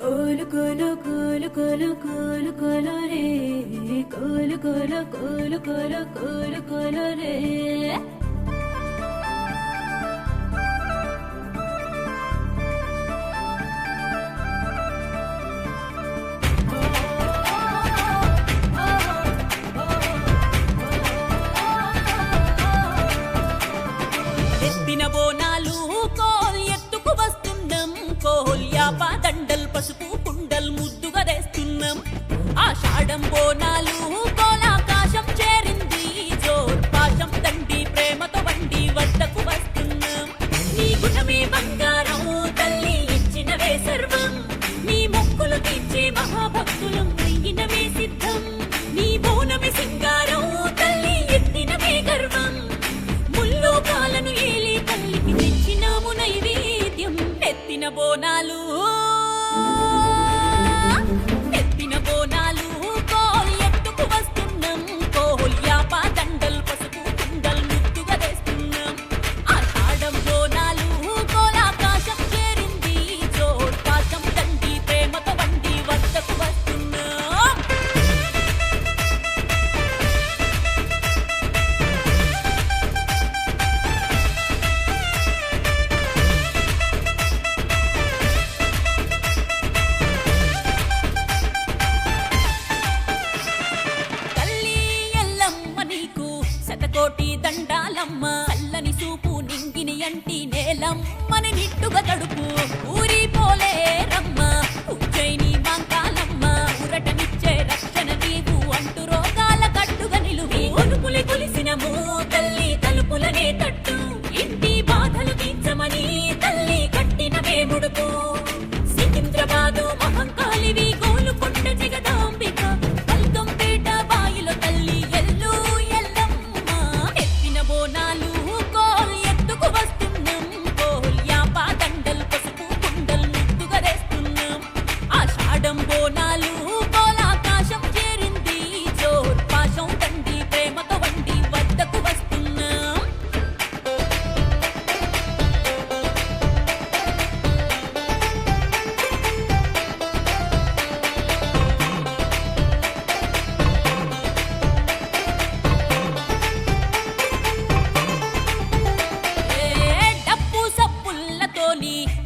కోలు కోలు కోలు కోలు కోలు కోలు రే కోలు కోలు కోలు కోలు కోలు కోలు రే ఎత్తిన తెస్తున్నాం ఆషాఢం బోనాలు కోలాకాశం చేరింది. జోర్ పాశం దండి ప్రేమతో వండి వద్దకు వస్తున్నాం. నీ గుణమే బంగారం తల్లి ఇచ్చినవే సర్వం. నీ మొక్కులు తీర్చే మహాభక్తులు అయ్యినవే సిద్ధం. నీ బోనమే సింగారం తల్లి ఎత్తినవే గర్వం. ముల్లో కాలను ఏలి తల్లికి తెచ్చినాము నైవేద్యం ఎత్తిన బోనాలు. నింగిని అంటి నేలమ్మని నిట్టుగా తడుపు.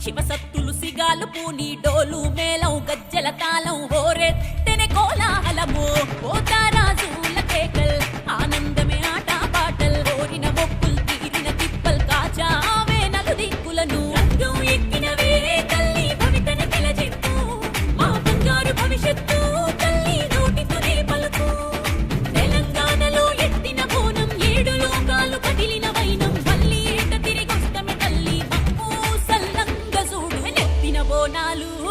శివసత్తులు సిగాలు పూని డోలు మేళం గజ్జల తాళం హోరెత్తెనె కోలాహలము కోలాహలమో. కోణాలు